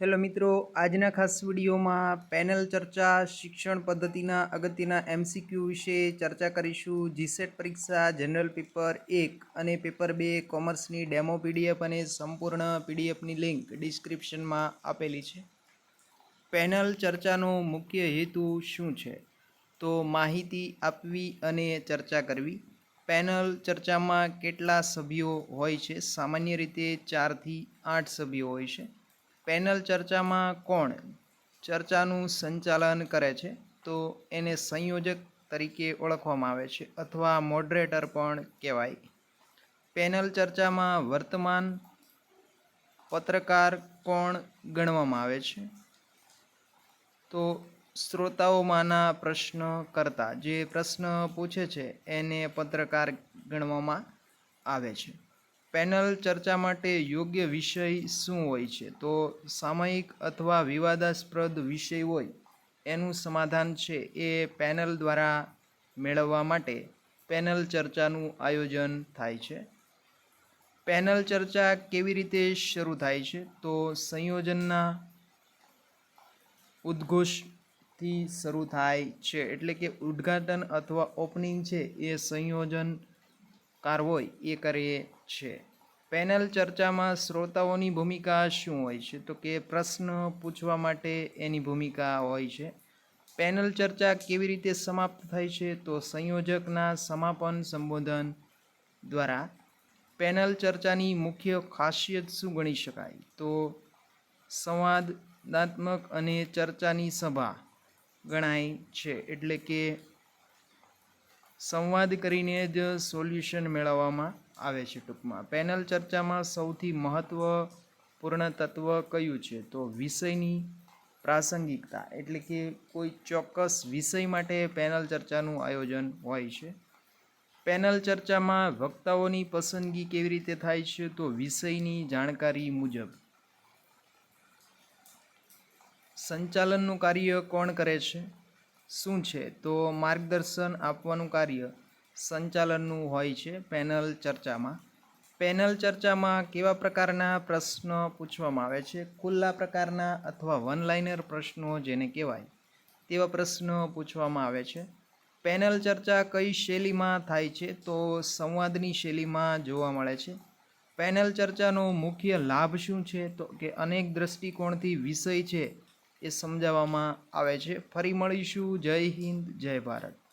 Hello મિત્રો, આજના ખાસ વિડીયોમાં પેનલ ચર્ચા, શિક્ષણ પદ્ધતિના અગત્યના એમસીક્યુ વિશે ચર્ચા કરીશું. જીસેટ પરીક્ષા, જનરલ પેપર એક અને પેપર બે કોમર્સની ડેમો પીડીએફ અને સંપૂર્ણ પીડીએફની લિંક ડિસ્ક્રિપ્શનમાં આપેલી છે. પેનલ ચર્ચાનો મુખ્ય હેતુ શું છે? તો માહિતી આપવી અને ચર્ચા કરવી. પેનલ ચર્ચામાં કેટલા સભ્યો હોય છે? સામાન્ય રીતે ચારથી આઠ સભ્યો હોય છે. પેનલ ચર્ચામાં કોણ ચર્ચાનું સંચાલન કરે છે? તો એને સંયોજક તરીકે ઓળખવામાં આવે છે અથવા મોડરેટર પણ કહેવાય. પેનલ ચર્ચામાં વર્તમાન પત્રકાર કોણ ગણવામાં આવે છે? તો શ્રોતાઓમાંના પ્રશ્ન કરતા જે પ્રશ્ન પૂછે છે એને પત્રકાર ગણવામાં આવે છે. પેનલ ચર્ચા માટે યોગ્ય વિષય શું હોય છે? તો સામયિક અથવા વિવાદાસ્પદ વિષય હોય, એનું સમાધાન છે એ પેનલ દ્વારા મેળવવા માટે પેનલ ચર્ચાનું આયોજન થાય છે. પેનલ ચર્ચા કેવી રીતે શરૂ થાય છે? તો સંયોજનના ઉદ્ઘોષથી શરૂ થાય છે. એટલે કે ઉદ્ઘાટન અથવા ઓપનિંગ છે એ સંયોજનકાર હોય એ કરે છે. પેનલ ચર્ચામાં શ્રોતાઓની ભૂમિકા શું હોય છે? તો કે પ્રશ્ન પૂછવા માટે એની ભૂમિકા હોય છે. પેનલ ચર્ચા કેવી રીતે સમાપ્ત થાય છે? તો સંયોજકના સમાપન સંબોધન દ્વારા પેનલ ચર્ચાની મુખ્ય ખાસિયત શું ગણી શકાય? તો સંવાદનાત્મક અને ચર્ચાની સભા ગણાય છે. એટલે કે સંવાદ કરીને જ સોલ્યુશન મેળવવામાં આવે છે ટૂંકમાં. પેનલ ચર્ચામાં સૌથી મહત્ત્વપૂર્ણ તત્વ કયું છે? તો વિષયની પ્રાસંગિકતા, એટલે કે કોઈ ચોક્કસ વિષય માટે પેનલ ચર્ચાનું આયોજન હોય છે. પેનલ ચર્ચામાં વક્તાઓની પસંદગી કેવી રીતે થાય છે? તો વિષયની જાણકારી મુજબ. સંચાલનનું કાર્ય કોણ કરે છે? શું છે? તો માર્ગદર્શન આપવાનું કાર્ય સંચાલનનું હોય છે પેનલ ચર્ચામાં. પેનલ ચર્ચામાં કેવા પ્રકારના પ્રશ્નો પૂછવામાં આવે છે? ખુલ્લા પ્રકારના અથવા વન લાઇનર પ્રશ્નો જેને કહેવાય તેવા પ્રશ્નો પૂછવામાં આવે છે. પેનલ ચર્ચા કઈ શૈલીમાં થાય છે? તો સંવાદની શૈલીમાં જોવા મળે છે. પેનલ ચર્ચાનો મુખ્ય લાભ શું છે? તો કે અનેક દ્રષ્ટિકોણથી વિષય છે એ સમજાવવામાં આવે છે. ફરી મળીશું. જય હિન્દ જય ભારત.